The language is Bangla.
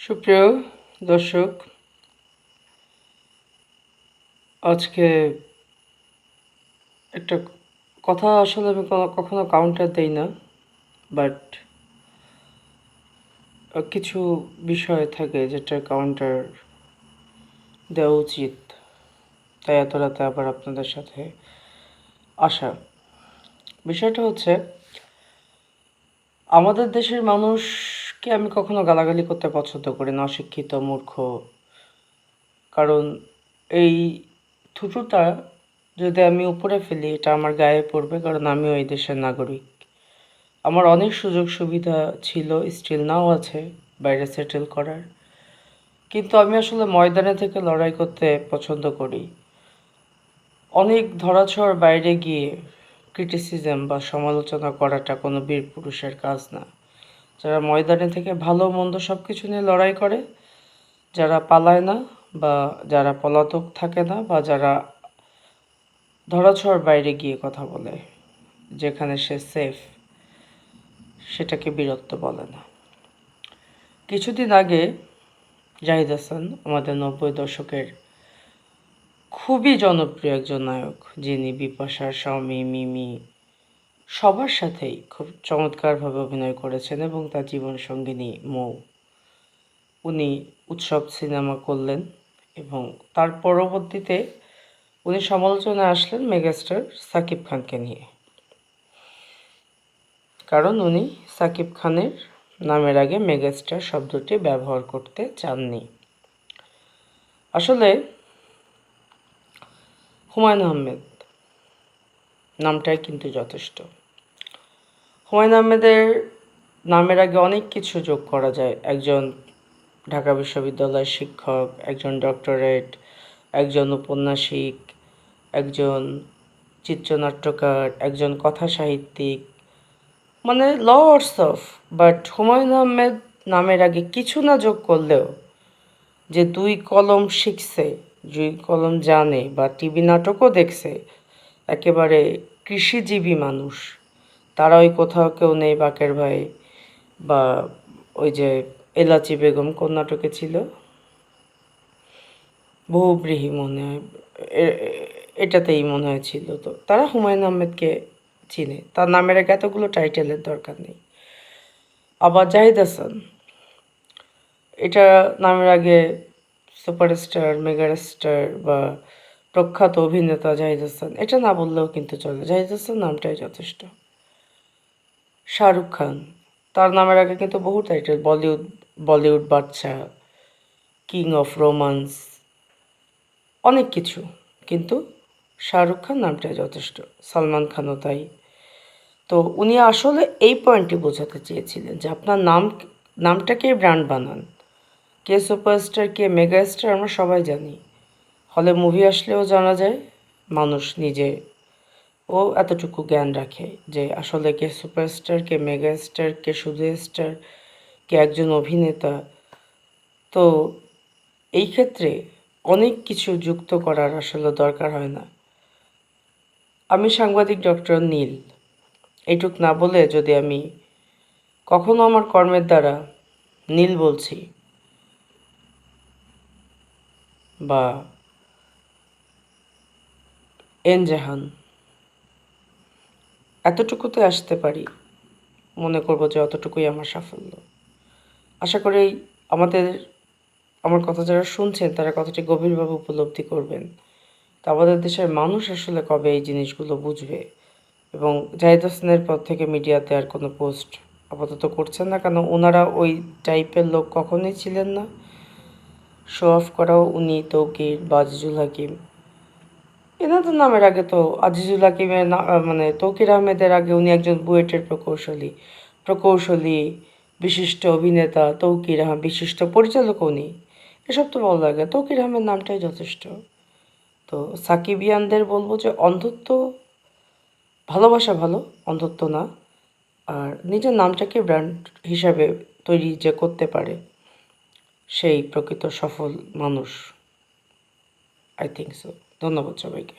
সুপ্রিয় দর্শক, আজকে একটা কথা আসলে আমি কখনো কাউন্টার দেই না বাট কিছু বিষয় থাকে যেটা কাউন্টার দেওয়া উচিত। তাই এত রাতে আবার আপনাদের সাথে আসা। বিষয়টা হচ্ছে, আমাদের দেশের মানুষকে আমি কখনো গালাগালি করতে পছন্দ করি না, অশিক্ষিত, মূর্খ। কারণ এই থুতুটা যদি আমি উপরে ফেলি, এটা আমার গায়ে পড়বে কারণ আমি ওই দেশের নাগরিক। আমার অনেক সুযোগ সুবিধা ছিল স্টিল নাও আছে, বাইরে সেটেল করার। কিন্তু আমি আসলে ময়দানে থেকে লড়াই করতে পছন্দ করি। অনেক ধরাছোঁয়ার বাইরে গিয়ে ক্রিটিসিজম বা সমালোচনা করাটা কোনো বীর পুরুষের কাজ না। যারা ময়দানে থেকে ভালো মন্দ সব কিছু নিয়ে লড়াই করে, যারা পালায় না বা যারা পলাতক থাকে না বা যারা ধরাছোঁয়ার বাইরে গিয়ে কথা বলে, যেখানে সে সেফ সেটাকে বীরত্ব বলে না। কিছুদিন আগে জাহিদ হাসান, আমাদের নব্বই দশকের খুবই জনপ্রিয় একজন নায়ক, যিনি বিপাশার স্বামী মিমি সবার সাথেই খুব চমৎকারভাবে অভিনয় করেছেন এবং তার জীবন সঙ্গিনী মৌ। উনি উৎসব সিনেমা করলেন এবং তার পরবর্তীতে উনি সমালোচনায় আসলেন মেগাস্টার সাকিব খানকে নিয়ে। কারণ উনি সাকিব খানের নামের আগে মেগাস্টার শব্দটি ব্যবহার করতে চাননি। আসলে হুমায়ুন আহমেদ নামটাই কিন্তু যথেষ্ট। হুমায়ুন আহমেদের নামের আগে অনেক কিছু যোগ করা যায়। একজন ঢাকা বিশ্ববিদ্যালয়ের শিক্ষক, একজন ডক্টরেট, একজন উপন্যাসিক, একজন চিত্রনাট্যকার, একজন কথা সাহিত্যিক মানে lords of but Humayun Ahmed নামের আগে কিছু না যোগ করলেও যে দুই কলম শিখছে, দুই কলম জানে বা টিভি নাটকও দেখছে, একেবারে কৃষিজীবী মানুষ। তারা ওই কোথাও কেউ নেই বাকের ভাই বা ওই যে এলাচি বেগম কোন নাটকে ছিল। বহুব্রীহি মনে হয়। এটাতেই মনে হয় ছিল তো। তারা হুমায়ুন আহমেদকে চিনে। তার নামের আগে এতগুলো টাইটেলের দরকার নেই। আবার জাহিদ হাসান। এটা নামের আগে সুপারস্টার, মেগাস্টার বা প্রখ্যাত অভিনেতা জাহিদ হাসান। এটা না বললেও কিন্তু চলে। জাহিদ হাসান নামটাই যথেষ্ট। শাহরুখ খান। তার নামের আগে কিন্তু বহু টাইটেল বলিউড বলিউড বাচ্চা কিং অফ রোমান্স অনেক কিছু। কিন্তু শাহরুখ খান নামটাই যথেষ্ট, সালমান খানও তাই। তো উনি আসলে এই পয়েন্টটি বোঝাতে চেয়েছিলেন যে আপনার নাম নামটাকে ব্র্যান্ড বানান? কে সুপারস্টার কে মেগা স্টার আমরা সবাই জানি। হলে মুভি আসলেও জানা যায়, মানুষ নিজে ও এতটুকু জ্ঞান রাখে যে আসলে কে সুপারস্টার, কে মেগা স্টার কে শুধু স্টার কে একজন অভিনেতা। তো এই ক্ষেত্রে অনেক কিছু যুক্ত করার আসলে দরকার হয় না। আমি সাংবাদিক ডক্টর নীল। এইটুক না বলে যদি আমি কখনো আমার কর্মের দ্বারা নীল বলছি বা এন জাহান এতটুকুতে আসতে পারি। মনে করব যে অতটুকুই আমার সাফল্য। আশা করি আমাদের, আমার কথা যারা শুনছেন, তারা কথাটি গভীরভাবে উপলব্ধি করবেন। তো আমাদের দেশের মানুষ আসলে কবে এই জিনিসগুলো বুঝবে? এবং জাহিদ হাসানের পর থেকে মিডিয়াতে আর কোনো পোস্ট আপাতত করছেন না কেন? ওনারা ওই টাইপের লোক কখনোই ছিলেন না। শো অফ করাও উনি তৌকির বা আজিজুল হাকিম। এনাদের নামের আগে তো আজিজুল হাকিমের মানে তৌকির আহমেদের আগে উনি একজন বুয়েটের প্রকৌশলী প্রকৌশলী, বিশিষ্ট অভিনেতা, তৌকির আহমেদ বিশিষ্ট পরিচালক উনি। এসব তো ভালো লাগে, তৌকির আহমেদ নামটাই যথেষ্ট। তো সাকিবিয়ানদের বলব যে অন্ধত্ব, ভালোবাসা ভালো, অন্ধত্ব না। আর নিজের নামটাকে ব্র্যান্ড হিসাবে তৈরি যে করতে পারে, সেই প্রকৃত সফল মানুষ, আই থিঙ্ক সো। ধন্যবাদ সবাইকে।